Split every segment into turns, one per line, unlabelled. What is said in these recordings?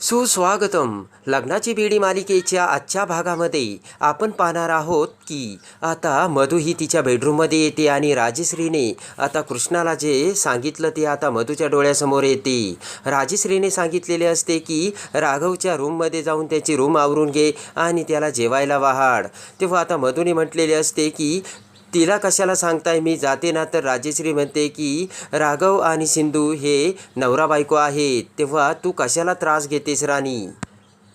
सुस्वागतम. लग्नाची बेडी मालिकेच्या आजच्या भागामध्ये आपण पाहणार आहोत की आता मधू ही तिच्या बेडरूममध्ये येते आणि राजश्रीने आता कृष्णाला जे सांगितलं ते आता मधूच्या डोळ्यासमोर येते. राजश्रीने सांगितलेले असते की राघवच्या रूममध्ये जाऊन त्याची रूम आवरून घे आणि त्याला जेवायला वाहाड. तेव्हा आता मधूने म्हटलेले असते की तिला कशाला सांगताय? मी जाते ना. तर राजेश्री म्हणते की राघव आणि सिंधू हे नवरा बायको आहेत. तेव्हा तू कशाला त्रास घेतेस राणी?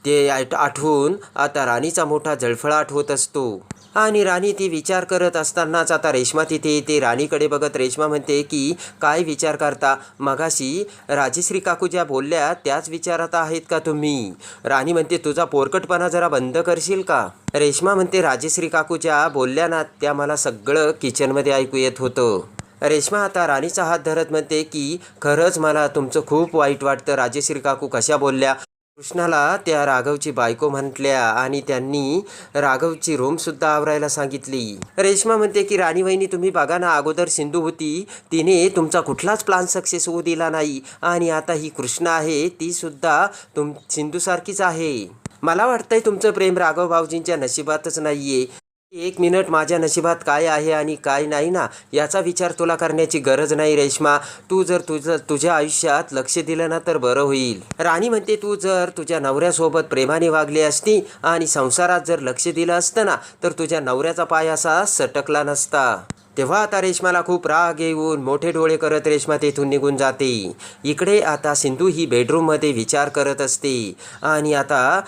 ते आठ आठवून आता राणीचा मोठा जळफळाट होत असतो. आणि राणी ती विचार करत असतानाच आता रेश्मा तिथे येते. राणीकडे बघत रेश्मा म्हणते की काय विचार करता? मगाशी राजेश्री काकू ज्या बोलल्या त्याच विचारात आहेत का तुम्ही? राणी म्हणते तुझा पोरकटपणा जरा बंद करशील का? रेश्मा म्हणते राजेश्री काकू ज्या बोलल्या ना त्या मला सगळं किचनमध्ये ऐकू येत होतं. रेश्मा आता राणीचा हात धरत म्हणते की खरंच मला तुमचं खूप वाईट वाटतं. राजेश्री काकू कशा बोलल्या? कृष्णाला त्या राघवची बायको म्हटल्या आणि त्यांनी राघवची रूमसुद्धा आवरायला सांगितली. रेश्मा म्हणते की राणी वहिनी तुम्ही बघा ना अगोदर सिंधू होती. तिने तुमचा कुठलाच प्लान सक्सेस होऊ दिला नाही. आणि आता ही कृष्ण आहे ती सुद्धा तुम सिंधूसारखीच आहे. मला वाटतंय तुमचं प्रेम राघव भाऊजींच्या नशिबातच नाहीये. एक मिनिट माझ्या नशिबात काय आहे आणि काय नाही ना याचा विचार तुला करण्याची गरज नाही रेश्मा. तू जर तुझं तुझ्या आयुष्यात लक्ष दिलं ना तर बरं होईल. राणी म्हणते तू जर तुझ्या नवऱ्यासोबत प्रेमाने वागली असती आणि संसारात जर लक्ष दिलं असतं ना तर तुझ्या नवऱ्याचा पाय असा सटकला नसता. तेव्हा आता रेश्माला खूप राग येऊन मोठे डोळे करत रेश्मा तेथून निघून जाते. इकडे आता सिंधू ही बेडरूममध्ये विचार करत असते. आणि आता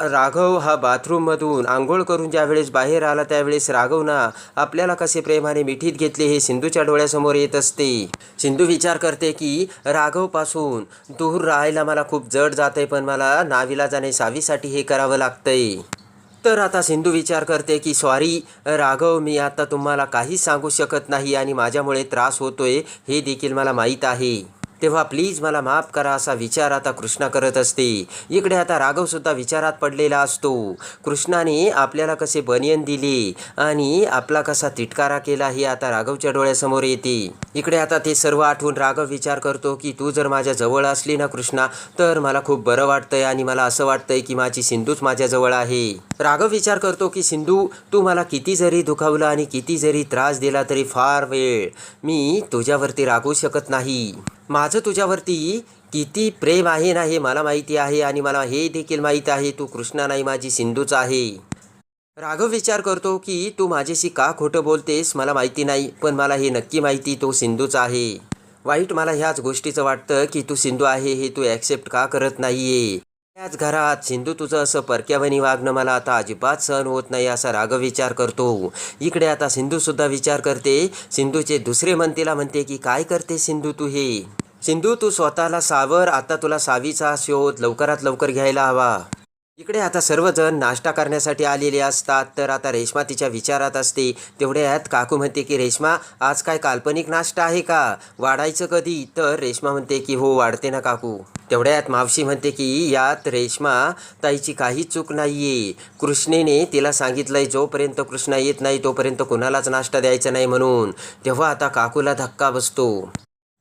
राघव हा बाथरूममधून आंघोळ करून ज्यावेळेस बाहेर आला त्यावेळेस राघवना आपल्याला कसे प्रेमाने मिठीत घेतले हे सिंधूच्या डोळ्यासमोर येत असते. सिंधू विचार करते की राघवपासून दूर राहायला मला खूप जड जाते पण मला नावीला जाणे सावीसाठी हे करावं लागतंय. तर आता सिंधू विचार करते की सॉरी राघव मी आता तुम्हाला काहीच सांगू शकत नाही आणि माझ्यामुळे त्रास होतोय हे देखील मला माहीत आहे. तेव्हा प्लीज मला माफ करा असा विचार आता कृष्णा करत असते. इकडे आता राघवसुद्धा विचारात पडलेला असतो. कृष्णाने आपल्याला कसे बनियन दिले आणि आपला कसा तिटकारा केला हे आता राघवच्या डोळ्यासमोर येते. इकडे आता ते सर्व आठवून राघव विचार करतो की तू जर माझ्या जवळ असली ना कृष्णा तर मला खूप बरं वाटतंय आणि मला असं वाटतंय की माझी सिंधूच माझ्याजवळ आहे. राघव विचार करतो की सिंधू तू मला किती जरी दुखावलं आणि किती जरी त्रास दिला तरी फार वेळ मी तुझ्यावरती रागू शकत नाही. माझं तुझ्यावरती किती प्रेम आहे ना हे मला माहिती आहे आणि मला हे देखील माहीत आहे तू कृष्णा नाही माझी सिंधूच आहे. राघव विचार करतो की तू माझ्याशी का खोटं बोलतेस मला माहिती नाही पण मला हे नक्की माहिती तो सिंधूच आहे. वाईट मला ह्याच गोष्टीचं वाटतं की तू सिंधू आहे हे तू ॲक्सेप्ट का करत नाही आहे त्याच घरात सिंधू तुझं असं परक्यावणी वागणं मला आता अजिबात सहन होत नाही असा राघव विचार करतो. इकडे आता सिंधूसुद्धा विचार करते. सिंधूचे दुसरे मन तिला म्हणते की काय करते सिंधू तू हे? सिंधू तू स्वतःला सावर. आता तुला सावीचा शोध लवकरात लवकर घ्यायला हवा. इकडे आता सर्वजण नाश्ता करण्यासाठी आलेले असतात. तर आता रेश्मा तिच्या विचारात असते. तेवढ्यात काकू म्हणते की रेश्मा आज काय काल्पनिक नाश्ता आहे का? वाढायचं कधी? तर रेश्मा म्हणते की हो वाढते ना काकू. तेवढ्यात मावशी म्हणते की यात रेश्मा ताईची काही चूक नाहीये. कृष्णेने तिला सांगितलंय जोपर्यंत कृष्णा येत नाही तोपर्यंत कुणालाच नाश्ता द्यायचा नाही म्हणून. तेव्हा आता काकूला धक्का बसतो.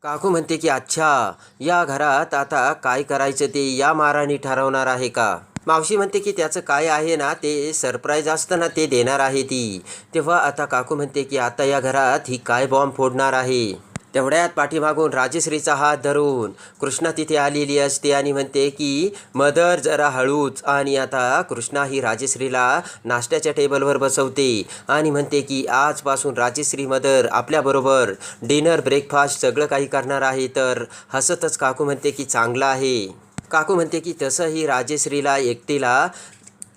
काकू म्हणते की अच्छा या घरात आता काय करायचं ते या माराने ठरवणार आहे का? मावशी म्हणते की त्याचं काय आहे ना ते सरप्राईज असतं ना ते देणार आहे ती. तेव्हा आता काकू म्हणते की आता या घरात ही काय बॉम्ब फोडणार आहे? तेवढ्यात पाठीमागून राजश्रीचा हात धरून कृष्णा तिथे आलेली असते आणि म्हणते की मदर जरा हळूच. आणि आता कृष्णा ही राजश्रीला नाश्त्याच्या टेबलवर बसवते आणि म्हणते की आजपासून राजश्री मदर आपल्याबरोबर डिनर ब्रेकफास्ट सगळं काही करणार आहे. तर हसतच काकू म्हणते की चांगलं आहे. काकू म्हणते की तसंही राजेश्रीला एकटीला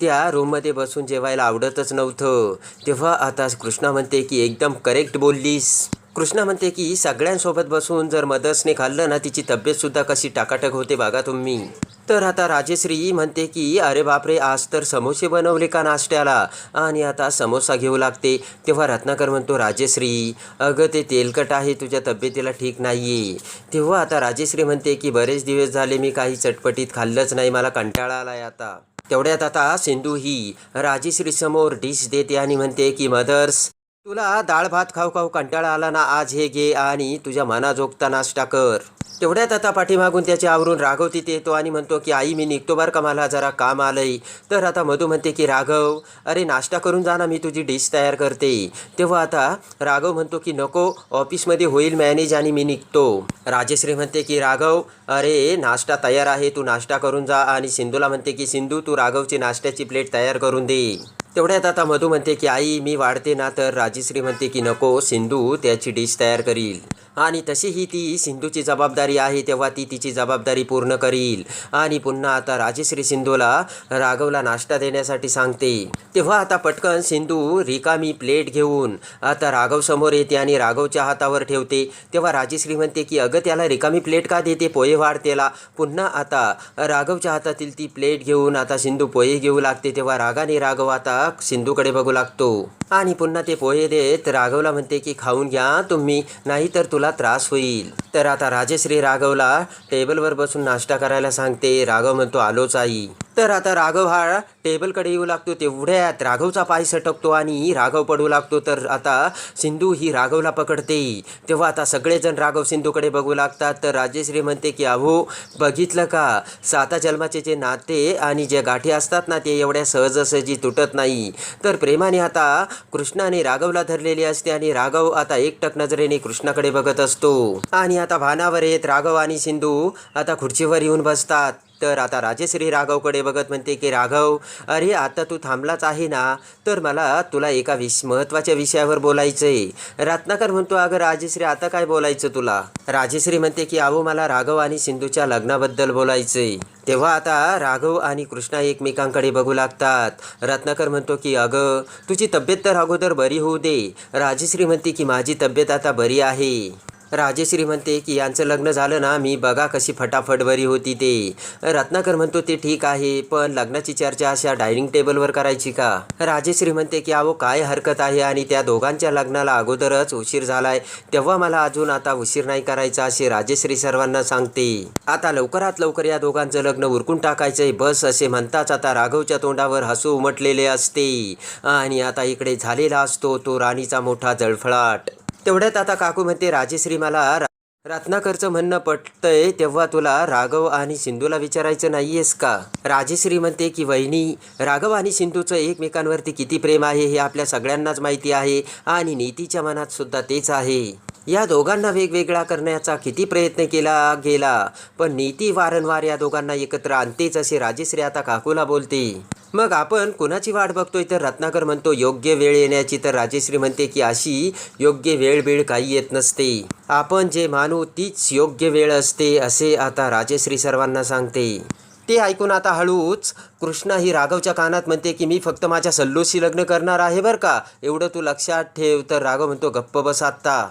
त्या रूममध्ये बसून जेवायला आवडतच नव्हतं. तेव्हा आता कृष्णा म्हणते की एकदम करेक्ट बोललीस. कृष्णा म्हणते की सगळ्यांसोबत बसून जर मदर्सने खाल्लं ना तिची तब्येतसुद्धा कशी टाकाटक होते बघा तुम्ही. तर आता राजेश्री म्हणते की अरे बापरे आज तर समोसे बनवले का नाश्त्याला? आणि आता समोसा घेऊ लागते. तेव्हा रत्नाकर म्हणतो राजेश्री अगं ते तेलकट आहे तुझ्या तब्येतीला ठीक नाही आहे तेव्हा आता राजेश्री म्हणते की बरेच दिवस झाले मी काही चटपटीत खाल्लंच नाही मला कंटाळा आलाय आता. तेवढ्यात आता सिंधू ही राजेश्री समोर डिश देते आणि म्हणते की मदर्स तुला डाळ भात खाऊ खाऊ कंटाळा आला ना आज हे घे आणि तुझ्या मनाजोगता नाश्ता कर. तेवढ्यात आता पाठीमागून त्याची आवरून राघव तिथे येतो आणि म्हणतो की आई मी निघतो बरं का मला जरा काम आलंय. तर आता मधू म्हणते की राघव अरे नाश्ता करून जा ना मी तुझी डिश तयार करते. तेव्हा आता राघव म्हणतो की नको ऑफिसमध्ये होईल मॅनेज आणि मी निघतो. राजेश्री म्हणते की राघव अरे नाश्ता तयार आहे तू नाश्ता करून जा. आणि सिंधूला म्हणते की सिंधू तू राघवची नाश्त्याची प्लेट तयार करून दे. तेवढ्यात आता मधू म्हणते की आई मी वाढते ना तर राजेश्री म्हणते की नको सिंधू त्याची डिश तयार करील. आणि तशीही ती सिंधूची जबाबदारी आहे तेव्हा ती तिची जबाबदारी पूर्ण करील. आणि पुन्हा आता राजेश्री सिंधूला राघवला नाश्ता देण्यासाठी सांगते. तेव्हा आता पटकन सिंधू रिकामी प्लेट घेऊन आता राघव समोर येते आणि राघवच्या हातावर ठेवते. तेव्हा राजेश्री म्हणते की अगं त्याला रिकामी प्लेट का देते? पोहे वाढ त्याला. पुन्हा आता राघवच्या हातातील ती प्लेट घेऊन आता सिंधू पोहे घेऊ लागते. तेव्हा रागाने राघव आता सिंधूकडे बघू लागतो. आणि पुन्हा ते पोहे देत राघवला म्हणते की खाऊन घ्या तुम्ही नाही तर तुला त्रास होईल. तर आता राजेश्री राघवला टेबलवर बसून नाश्ता करायला सांगते. राघव म्हणतो आलोच आई तर आता राघव हा टेबलकडे येऊ लागतो. तेवढ्यात राघवचा पाय सटकतो आणि राघव पडू लागतो. तर आता सिंधू ही राघवला पकडते. तेव्हा आता सगळेजण राघव सिंधूकडे बघू लागतात. तर राजेश्री म्हणते की अहो बघितलं का? साता जन्माचे जे नाते आणि जे गाठी असतात ना ते एवढ्या सहजासहजी तुटत नाही. तर प्रेमाने आता कृष्णाने राघवला धरलेली असते आणि राघव आता एकटक नजरेने कृष्णाकडे बघत असतो. आणि आता भानावर येत राघव आणि सिंधू आता खुर्चीवर येऊन बसतात. तर आता राजेश्री राघवकडे बघत म्हणते की राघव अरे आता तू थांबलाच आहे ना? तर मला तुला एका विष महत्त्वाच्या विषयावर बोलायचं आहे रत्नाकर म्हणतो अगं राजेश्री आता काय बोलायचं तुला? राजेश्री म्हणते की अहो मला राघव आणि सिंधूच्या लग्नाबद्दल बोलायचं आहे तेव्हा आता राघव आणि कृष्णा एकमेकांकडे बघू लागतात. रत्नाकर म्हणतो की अगं तुझी तब्येत तर अगोदर बरी होऊ दे. राजेश्री म्हणते की माझी तब्येत आता बरी आहे. राजेश्री म्हणते की यांचं लग्न झालं ना मी बघा कशी फटाफट बरी होती ते. रत्नाकर म्हणतो ते ठीक आहे पण लग्नाची चर्चा अशा डायनिंग टेबलवर करायची का? राजेश्री म्हणते की अहो काय हरकत आहे आणि त्या दोघांच्या लग्नाला अगोदरच उशीर झालाय. तेव्हा मला अजून आता उशीर नाही करायचा असे राजेश्री सर्वांना सांगते. आता लवकरात लवकर या दोघांचं लग्न उरकून टाकायचंय बस असे म्हणताच आता राघवच्या तोंडावर हसू उमटलेले असते. आणि आता इकडे झालेला असतो तो राणीचा मोठा जळफळाट. तेवढ्यात आता काकू म्हणते राजेश्री मला रा- रत्नाकरचं म्हणणं पटतंय तेव्हा तुला राघव आणि सिंधूला विचारायचं नाहीयेस का? राजेश्री म्हणते की वहिनी राघव आणि सिंधूचं एकमेकांवरती किती प्रेम आहे हे आपल्या सगळ्यांनाच माहिती आहे आणि नीतीच्या मनात सुद्धा तेच आहे. या दोघांना वेगवेगळा करण्याचा किती प्रयत्न केला गेला पण नीती वारंवार या दोघांना एकत्र आणतेच असे राजेश्री आता काकूला बोलते. मग आपण कुणाची वाट बघतोय? तर रत्नाकर म्हणतो योग्य वेळ येण्याची तर राजेश्री म्हणते की अशी योग्य वेळ वेळ काही येत नसते. आपण जे मानू तीच योग्य वेळ असते असे आता राजेश्री सर्वांना सांगते. ते ऐकून आता हळूच कृष्णा ही राघवच्या कानात म्हणते की मी फक्त माझ्या सल्लूशी लग्न करणार आहे बरं का? एवढं तू लक्षात ठेव. तर राघव म्हणतो गप्प बस आत्ता.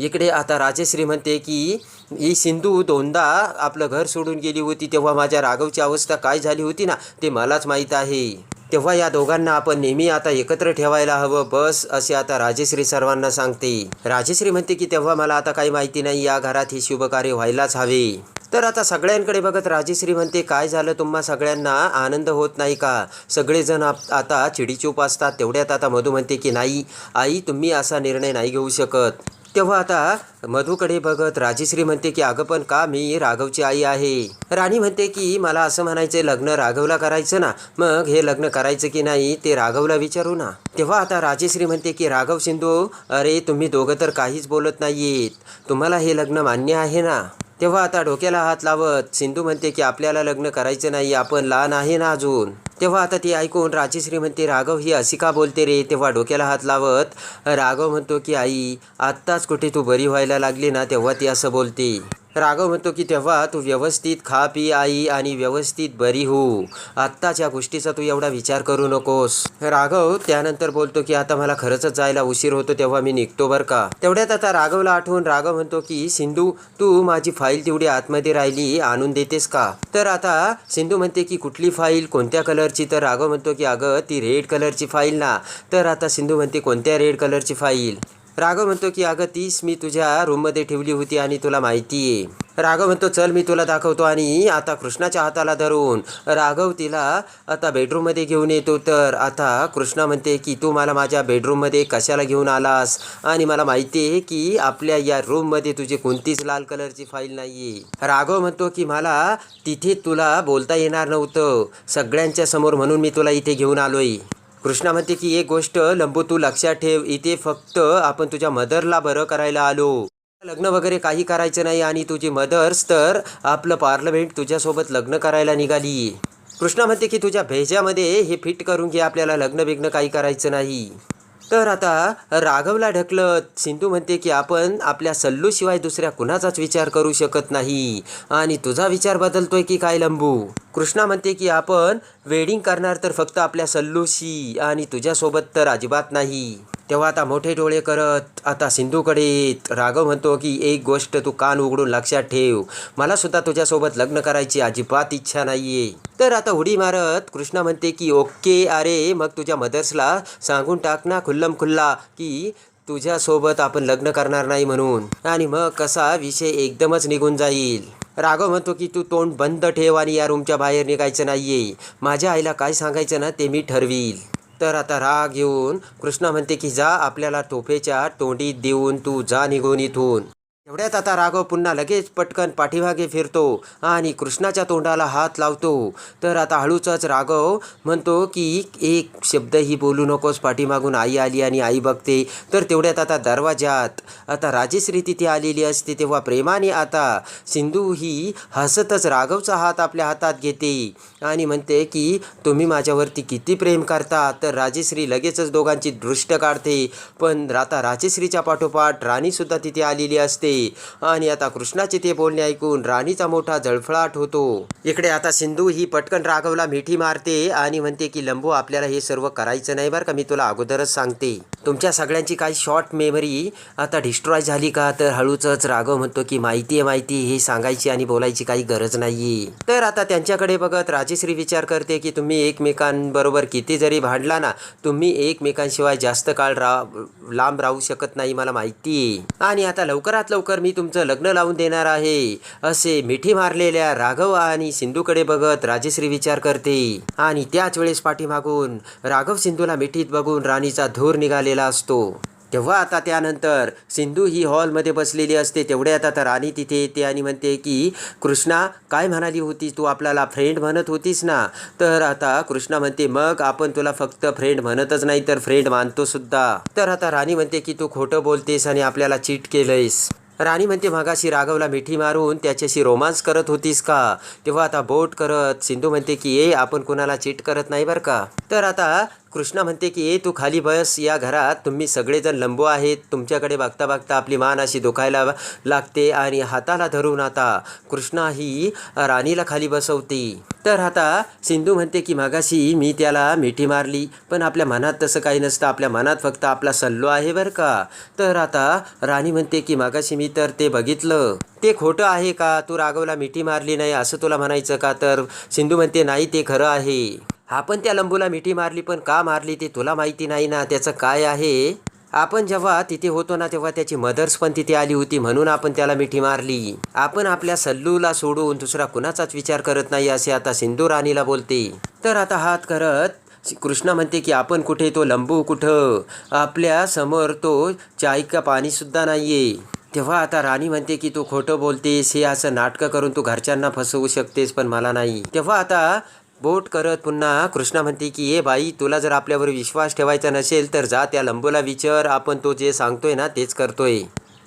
इकडे आता राजेश्री म्हणते की ही सिंधू दोनदा आपलं घर सोडून गेली होती तेव्हा माझ्या राघवची अवस्था काय झाली होती ना ते मलाच माहीत आहे. तेव्हा या दोघांना आपण नेहमी आता एकत्र ठेवायला हवं बस असे आता राजेश्री सर्वांना सांगते. राजेश्री म्हणते की तेव्हा मला आता काही माहिती नाही या घरात हे शुभकार्य व्हायलाच हवे. तर आता सगळ्यांकडे बघत राजेश्री म्हणते काय झालं तुम्हा सगळ्यांना? आनंद होत नाही का? सगळेजण आप आता चिडीचूप असतात तेवढ्यात आता मधू म्हणते की नाही आई तुम्ही असा निर्णय नाही घेऊ शकत. तेव्हा आता मधूकडे बघत राजेश्री म्हणते की अगं पण का मी राघवची आई आहे? राणी म्हणते की मला असं म्हणायचं लग्न राघवला करायचं ना मग हे लग्न करायचं की नाही ते राघवला विचारू ना. तेव्हा आता राजेश्री म्हणते की राघव सिंधू अरे तुम्ही दोघं तर काहीच बोलत नाहीत तुम्हाला हे लग्न मान्य आहे ना? तेव्हा आता डोक्याला हात लावत सिंधू म्हणते की आपल्याला लग्न करायचं नाही आपण लहान आहे ना अजून. तेव्हा आता ती ऐकून राजेश्री म्हणते राघव ही अशी का बोलते रे? तेव्हा डोक्याला हात लावत राघव म्हणतो की आई आत्ताच कुठे तू बरी व्हायला लागली ना तेव्हा ती असं बोलते. राघव म्हणतो की तेव्हा तू व्यवस्थित खा पी आई आणि व्यवस्थित बरी हो. आत्ताच्या गोष्टीचा तू एवढा विचार करू नकोस. राघव त्यानंतर बोलतो की आता मला खरंच जायला उशीर होतो तेव्हा मी निघतो बरं का. तेवढ्यात आता राघवला आठवून राघव म्हणतो की सिंधू तू माझी फाईल तेवढी आतमध्ये राहिली आणून देतेस का? तर आता सिंधू म्हणते की कुठली फाईल कोणत्या कलरची तर राघव म्हणतो की अगं ती रेड कलरची फाईल ना. तर आता सिंधू म्हणते कोणत्या रेड कलरची फाईल राघव म्हणतो की अगं तीच मी तुझ्या रूममध्ये ठेवली होती आणि तुला माहिती आहे. राघव म्हणतो चल मी तुला दाखवतो आणि आता कृष्णाच्या हाताला धरून राघव तिला आता बेडरूममध्ये घेऊन येतो. तर आता कृष्णा म्हणते की तू मला माझ्या बेडरूममध्ये कशाला घेऊन आलास? आणि मला माहिती आहे की आपल्या या रूममध्ये तुझी कोणतीच लाल कलरची फाईल नाही आहे राघव म्हणतो की मला तिथे तुला बोलता येणार नव्हतं. सगळ्यांच्या समोर म्हणून मी तुला इथे घेऊन आलोय. कृष्णा म्हणते की एक गोष्ट लंबू तू लक्षात ठेव इथे फक्त आपण तुझ्या मदरला बरं करायला आलो. लग्न वगैरे काही करायचं नाही आणि तुझी मदर्स तर आपलं पार्लमेंट तुझ्यासोबत लग्न करायला निघाली. कृष्णा म्हणते की तुझ्या भेजामध्ये हे फिट करून घे आपल्याला लग्न बिग्न काही करायचं नाही. तर आता राघवला ढकलत सिंधू म्हणते की आपण आपल्या सल्लूशिवाय दुसऱ्या कुणाचाच विचार करू शकत नाही. आणि तुझा विचार बदलतोय की काय लंबू? कृष्णा म्हणते की आपण वेडिंग करणार तर फक्त आपल्या सल्लूशी आणि तुझ्यासोबत तर अजिबात नाही. तेव्हा आता मोठे डोळे करत आता सिंधूकडे राघव म्हणतो की एक गोष्ट तू कान उघडून लक्षात ठेव. मला सुद्धा तुझ्यासोबत लग्न करायची अजिबात इच्छा नाहीये. तर आता उडी मारत कृष्णा म्हणते की ओके अरे मग तुझ्या मदर्सला सांगून टाक ना खुल्लम खुल्ला की तुझ्यासोबत आपण लग्न करणार नाही म्हणून. आणि मग कसा विषय एकदमच निघून जाईल. राघव म्हणतो की तू तोंड बंद ठेव आणि या रूमच्या बाहेर निघायचं नाहीये. माझ्या आईला काय सांगायचं ना ते मी ठरवील. तर आता राग येऊन कृष्णा म्हणते की जा आपल्याला तोफेच्या तोंडीत देऊन तू जा निघून इथून. एवढ्यात आता राघव पुन्हा लगेच पटकन पाठीमागे फिरतो आणि कृष्णाच्या तोंडाला हात लावतो. तर आता हळूचाच राघव म्हणतो की एक शब्दही बोलू नकोस पाठीमागून. आई आली आणि आई बघते. तर तेवढ्यात आता दरवाजात आता राजेश्री तिथे आलेली असते तेव्हा प्रेमाने आता सिंधू ही हसतच राघवचा हात आपल्या हातात घेते आणि म्हणते की तुम्ही माझ्यावरती किती प्रेम करता? तर राजेश्री लगेचच दोघांची दृष्ट काढते. पण आता राजेश्रीच्या पाठोपाठ राणीसुद्धा तिथे आलेली असते. आणि आता कृष्णाचे ते बोलणे ऐकून राणीचा मोठा जळफळाट होतो. इकडे आता सिंधू ही पटकन राघवला मिठी मारते आणि म्हणते की लंबू आपल्याला हे सर्व करायचं नाही बरं का? मी तुला अगोदरच सांगते. तुमच्या सगळ्यांची काही शॉर्ट मेमरी आता डिस्ट्रॉय झाली का? तर हळूचच राघव म्हणतो की माहिती आहे माहिती हे सांगायची आणि बोलायची काही गरज नाही तर आता त्यांच्याकडे बघत राजेश्री विचार करते की तुम्ही एकमेकांबरोबर किती जरी भांडला ना तुम्ही एकमेकांशिवाय जास्त काळ रा लांब राहू शकत नाही मला माहिती आणि आता लवकरात लवकर मी तुमचं लग्न लावून देणार आहे असे मिठी मारलेल्या राघव आणि सिंधूकडे बघत राजेश्री विचार करते. आणि त्याच वेळेस पाठीमागून राघव सिंधूला मिठीत बघून राणीचा धूर निघाले झालेला असतो. तेव्हा आता त्यानंतर सिंधू ही हॉलमध्ये बसलेली असते. तेवढ्यात आता राणी तिथे येते आणि म्हणते की कृष्णा काय म्हणाली होतीस तू आपल्याला फ्रेंड म्हणत होतीस ना? तर आता कृष्णा म्हणते मग आपण तुला फक्त फ्रेंड म्हणतच नाही तर फ्रेंड मानतो सुद्धा. तर आता राणी म्हणते की तू खोटं बोलतेस आणि आपल्याला चीट केलंयस. राणी म्हणते मगाशी राघवला मिठी मारून त्याच्याशी रोमांस करत होतीस का? तेव्हा आता बोट करत सिंधू म्हणते की ए आपण कुणाला चीट करत नाही बरं का? तर आता कृष्णा म्हणते की ए तू खाली बस या घरात तुम्ही सगळेजण लंबू आहेत. तुमच्याकडे बघता बघता आपली मान अशी दुखायला लागते आणि हाताला धरून आता कृष्णा ही राणीला खाली बसवते. तर आता सिंधू म्हणते की मागाशी मी त्याला मिठी मारली पण आपल्या मनात तसं काही नसतं. आपल्या मनात फक्त आपला सल्लो आहे बरं का. तर आता राणी म्हणते की मागाशी मी तर ते बघितलं. ते खोटं आहे का? तू राघवला मिठी मारली नाही असं तुला म्हणायचं का? तर सिंधू म्हणते नाही ते खरं आहे. आपण त्या लंबूला मिठी मारली पण का मारली ते तुला माहिती नाही ना त्याचं काय आहे? आपण जेव्हा तिथे होतो ना तेव्हा त्याची मदर्स पण तिथे आली होती म्हणून आपण त्याला मिठी मारली. आपण आपल्या सल्लूला सोडून दुसरा कुणाचाच विचार करत नाही असे आता सिंधू राणीला बोलते. तर आता हात करत कृष्णा म्हणते की आपण कुठे? तो लंबू कुठं? आपल्यासमोर तो चाय का पाणीसुद्धा नाही आहे तेव्हा आता राणी म्हणते की तू खोटं बोलतेस हे असं नाटकं करून तू घरच्यांना फसवू शकतेस पण मला नाही. तेव्हा आता बोट करत पुन्हा कृष्णा म्हणते की ए बाई तुला जर आपल्यावर विश्वास ठेवायचा नसेल तर जा त्या लंबूला विचार. आपण तो जे सांगतोय ना तेच करतोय.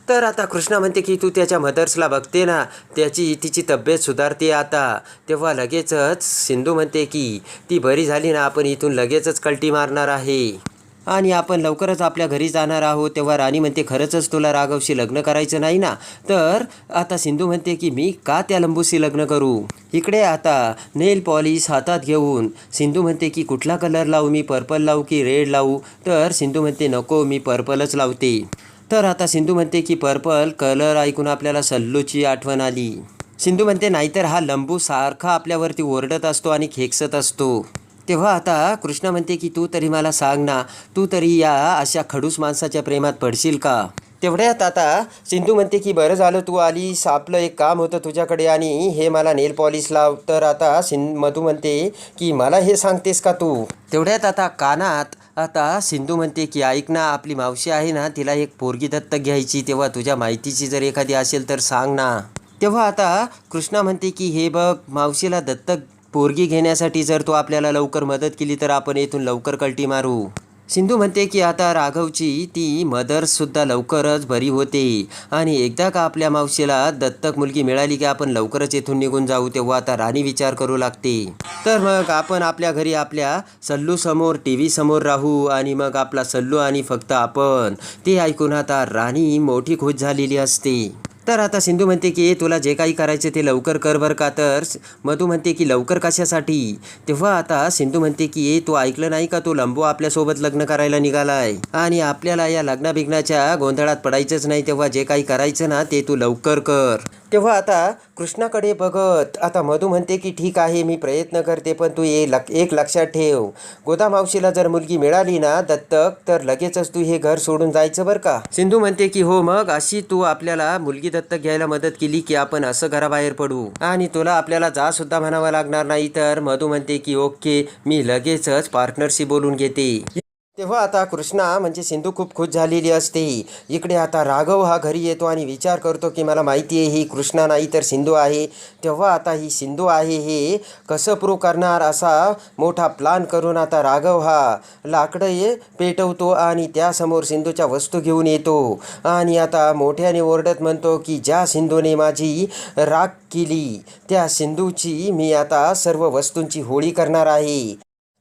तर आता कृष्णा म्हणते की तू त्याच्या मदर्सला बघते ना त्याची तिची तब्येत सुधारते आता. तेव्हा लगेचच सिंधू म्हणते की ती बरी झाली ना आपण इथून लगेचच कल्टी मारणार आहे. आणि आपण लवकरच आपल्या घरी जाणार आहोत. तेव्हा राणी म्हणते खरंचच तुला राघवशी लग्न करायचं नाही ना? तर आता सिंधू म्हणते की मी का त्या लंबूशी लग्न करू? इकडे आता नेल पॉलिश हातात घेऊन. सिंधू म्हणते की कुठला कलर लावू? मी पर्पल लावू की रेड लावू? तर सिंधू म्हणते नको मी पर्पलच लावते. तर आता सिंधू म्हणते की पर्पल कलर ऐकून आपल्याला सल्लूची आठवण आली. सिंधू म्हणते नाहीतर हा लंबू सारखा आपल्यावरती ओरडत असतो आणि खेकसत असतो. तेव्हा आता कृष्णा म्हणते की तू तरी मला सांग ना तू तरी या अशा खडूस माणसाच्या प्रेमात पडशील का? तेवढ्यात आता सिंधू म्हणते की बरं झालं तू आलीस आपलं एक काम होतं तुझ्याकडे आणि हे मला नेल पॉलिश लाव. तर आता सिं मधू म्हणते की मला हे सांगतेस का तू? तेवढ्यात आता कानात आता सिंधू म्हणते की ऐक ना आपली मावशी आहे ना तिला एक पोरगी दत्तक घ्यायची तेव्हा तुझ्या माहितीची जर एखादी असेल तर सांग ना. तेव्हा आता कृष्णा म्हणते की हे बघ मावशीला दत्तक पोरगी घेण्यासाठी जर तो आपल्याला लवकर मदत केली तर आपण येथून लवकर कल्टी मारू. सिंधू म्हणते की आता राघवची ती मदरसुद्धा लवकरच बरी होते. आणि एकदा का आपल्या मावशीला दत्तक मुलगी मिळाली की आपण लवकरच येथून निघून जाऊ तेव्हा आता राणी विचार करू लागते. तर मग आपण आपल्या घरी आपल्या सल्लू समोर टी व्ही समोर राहू आणि मग आपला सल्लू आणि फक्त आपण. ते ऐकून आता राणी मोठी खुश झालेली असते. तर आता सिंधू म्हणते की तुला जे काही करायचे ते लवकर कर बरं का तर. मधू म्हणते की लवकर कशासाठी? तेव्हा आता सिंधू म्हणते की ए तू ऐकलं नाही का तो लंबू आपल्यासोबत लग्न करायला निघालाय? आणि आपल्याला या लग्नाबिग्नाच्या गोंधळात पडायचंच नाही तेव्हा जे काही करायचं ना ते तू लवकर कर. तेव्हा आता कृष्णाकडे बघत आता मधू म्हणते की ठीक आहे मी प्रयत्न करते पण तू ये लक एक लक्षात ठेव. गोदा मावशीला जर मुलगी मिळाली ना दत्तक तर लगेचच तू हे घर सोडून जायचं बरं का? सिंधू म्हणते की हो मग अशी तू आपल्याला मुलगी दत्तक घ्यायला मदत केली की आपण असं घराबाहेर पडू. आणि तुला आपल्याला जा सुद्धा म्हणावं लागणार नाही तर मधू म्हणते की ओके मी लगेचच पार्टनरशी बोलून घेते. तेव्हा आता कृष्णा म्हणजे सिंधू खूप खुश झालेली असते. इकडे आता राघव हा घरी येतो आणि विचार करतो की मला माहिती आहे ही कृष्णा नाही तर सिंधू आहे. तेव्हा आता ही सिंधू आहे हे कसं प्रूव्ह करणार असा मोठा प्लान करून आता राघव हा लाकडं ये पेटवतो आणि त्यासमोर सिंधूच्या वस्तू घेऊन येतो. आणि आता मोठ्याने ओरडत म्हणतो की ज्या सिंधूने माझी राग केली त्या सिंधूची मी आता सर्व वस्तूंची होळी करणार आहे.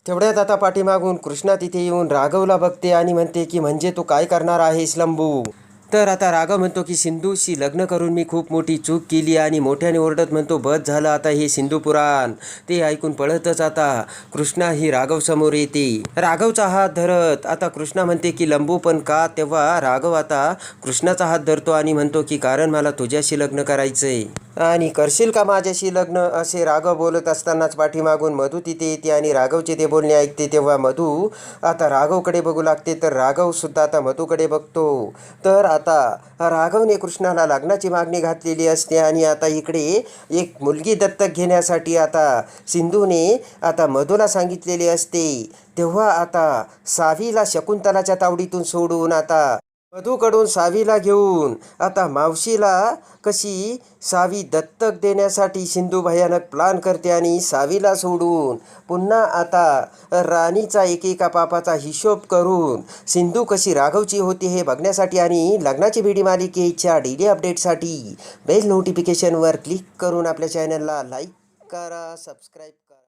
तेवढ्यात आता पाठीमागून कृष्णा तिथे येऊन राघवला बघते आणि म्हणते की म्हणजे तू काय करणार आहेस लंबू? तर आता राघव म्हणतो की सिंधूशी लग्न करून मी खूप मोठी चूक केली आणि मोठ्याने ओरडत म्हणतो बस झालं आता हे सिंधू पुराण. ते ऐकून पळतच आता. कृष्णा ही राघव समोर येते. राघवचा हात धरत आता कृष्णा म्हणते की लंबू पण का तेव्हा राघव आता कृष्णाचा हात धरतो आणि म्हणतो की कारण मला तुझ्याशी लग्न करायचंय. आणि करशील का माझ्याशी लग्न? असे राघव बोलत असतानाच पाठीमागून मधू तिथे येते आणि राघवचे ते बोलणे ऐकते तेव्हा मधू आता राघवकडे बघू लागते. तर राघव सुद्धा आता मधूकडे बघतो. तर आता आता राघवने कृष्णाला लग्नाची मागणी घातलेली असते आणि आता इकडे एक मुलगी दत्तक घेण्यासाठी आता सिंधूने आता मधूला सांगितलेले असते. तेव्हा आता सावीला शकुंतलाच्या तावडीतून सोडून आता मधूकडून सावीला घेऊन. आता मावशीला कशी सावी दत्तक देण्यासाठी सिंधू भयानक प्लान करते आणि सावीला सोडून पुन्हा आता राणीचा एकेका पापाचा हिशोब करून सिंधू कशी राघवची होती हे बघण्यासाठी आणि लग्नाची भेडी मालिकेच्या डेली अपडेटसाठी बेल नोटिफिकेशनवर क्लिक करून आपल्या चॅनलला लाईक करा सबस्क्राईब